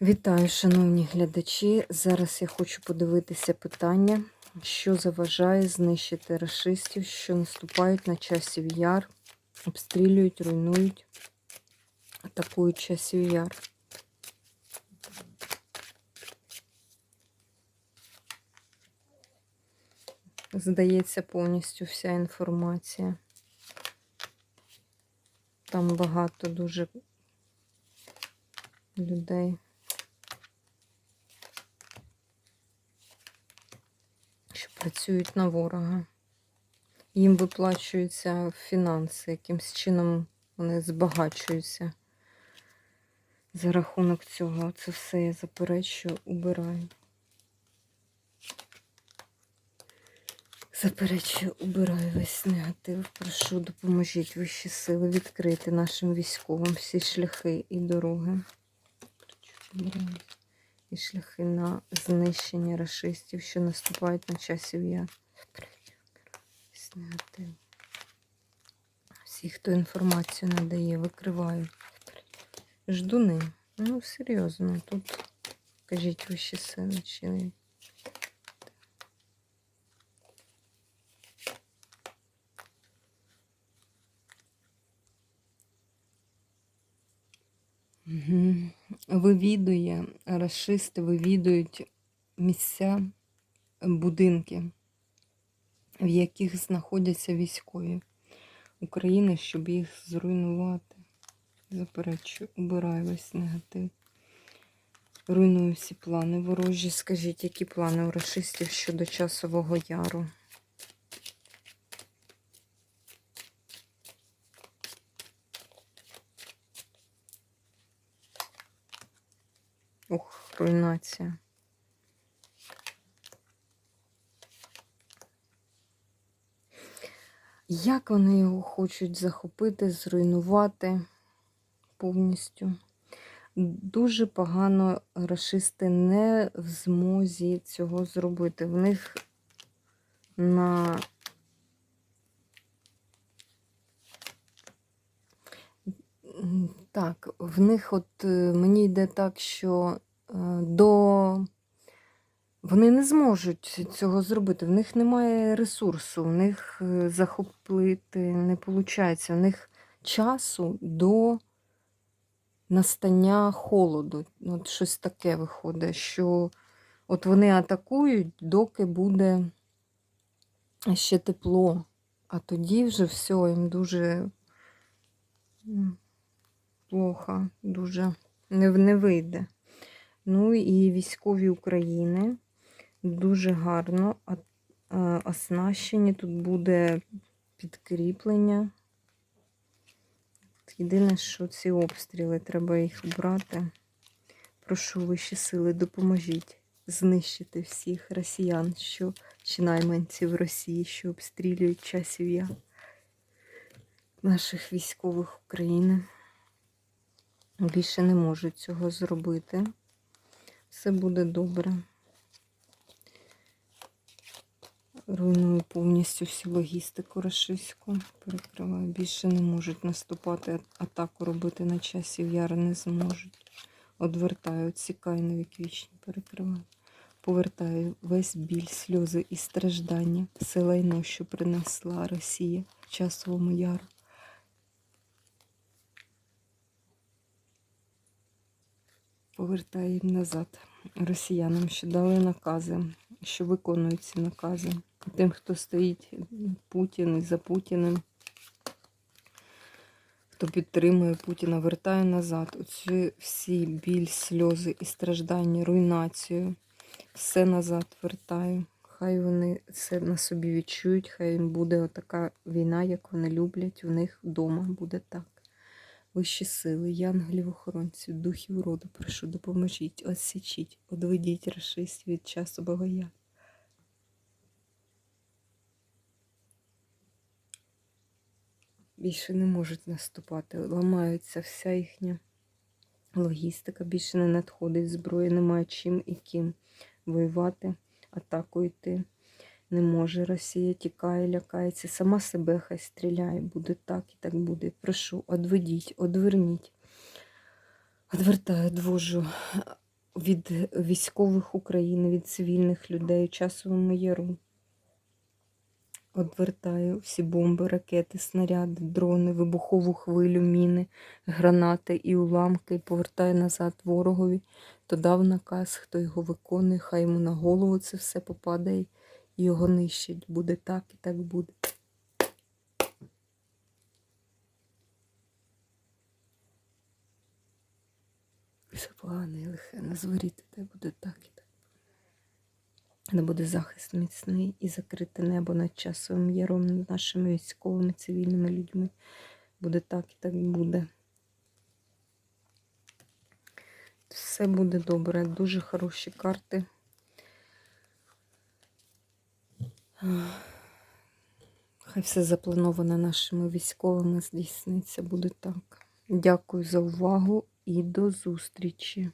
Вітаю, шановні глядачі. Зараз я хочу подивитися питання, що заважає знищити расистів, що наступають на часів яр, обстрілюють, руйнують, атакують часів яр. Здається, повністю вся інформація. Там багато дуже людей. Працюють на ворога. Їм виплачуються фінанси, якимсь чином вони збагачуються. За рахунок цього це все я заперечую, убираю. Заперечую, убираю весь негатив. Прошу, допоможіть вищі сили відкрити нашим військовим всі шляхи і дороги. І шляхи на знищення расистів, що наступають на часів я. Всі, хто інформацію надає, викривають. Ждуни. Ну, серйозно, тут кажіть вищі сини чи Вивідує, расисти вивідують місця, будинки, в яких знаходяться військові України, щоб їх зруйнувати. Заперечую, убираю весь негатив. Руйную всі плани ворожі. Скажіть, які плани у расистів щодо часового яру? Ух, руйнація. Як вони його хочуть захопити, зруйнувати повністю? Дуже погано расисти не в змозі цього зробити. В них на Так, в них от е, мені йде так, що е, до вони не зможуть цього зробити. В них немає ресурсу, в них е, захопити не виходить. В них часу до настання холоду. От щось таке виходить, що от вони атакують, доки буде ще тепло, а тоді вже все, їм дуже плохо, дуже не, не вийде. Ну і військові України дуже гарно оснащені. Тут буде підкріплення. Єдине, що ці обстріли, треба їх брати. Прошу вищі сили, допоможіть знищити всіх росіян, що чи найманців Росії, що обстрілюють часів я наших військових України. Більше не можуть цього зробити. Все буде добре. Руйную повністю всю логістику рашистську. Перекриваю. Більше не можуть наступати, атаку робити на часів яри не зможуть. Одвертаю, відсікаю на вічні, перекриваю. Повертаю весь біль, сльози і страждання, все лайно, що принесла Росія часовому яру. Повертає їм назад росіянам, що дали накази, що виконують ці накази. Тим, хто стоїть Путін і за Путіним, хто підтримує Путіна, вертає назад. Оці всі біль, сльози і страждання, руйнацію. Все назад вертаю. Хай вони це на собі відчують, хай їм буде така війна, як вони люблять. У них вдома буде так. Вищі сили, янголів охоронців, духів роду, прошу, допоможіть, отсічіть, одведіть расистів від часу богоя. Більше не можуть наступати, ламаються вся їхня логістика, більше не надходить зброї, немає чим і ким воювати, атаку йти не може. Росія тікає, лякається, сама себе хай стріляє, буде так і так буде. Прошу, одведіть, одверніть. Одвертаю, двожу від військових України, від цивільних людей часовому яру. Одвертаю всі бомби, ракети, снаряди, дрони, вибухову хвилю, міни, гранати і уламки, і повертаю назад ворогові, то дав наказ, хто його виконує, хай йому на голову це все попадає його нищить. Буде так і так буде. Все погане і лихе, на зворіти, та буде так і так. Не буде захист міцний і закрите небо над часовим яром, над нашими військовими цивільними людьми. Буде так і так буде. Все буде добре, дуже хороші карти. Хай все заплановане нашими військовими здійсниться, буде так. Дякую за увагу і до зустрічі!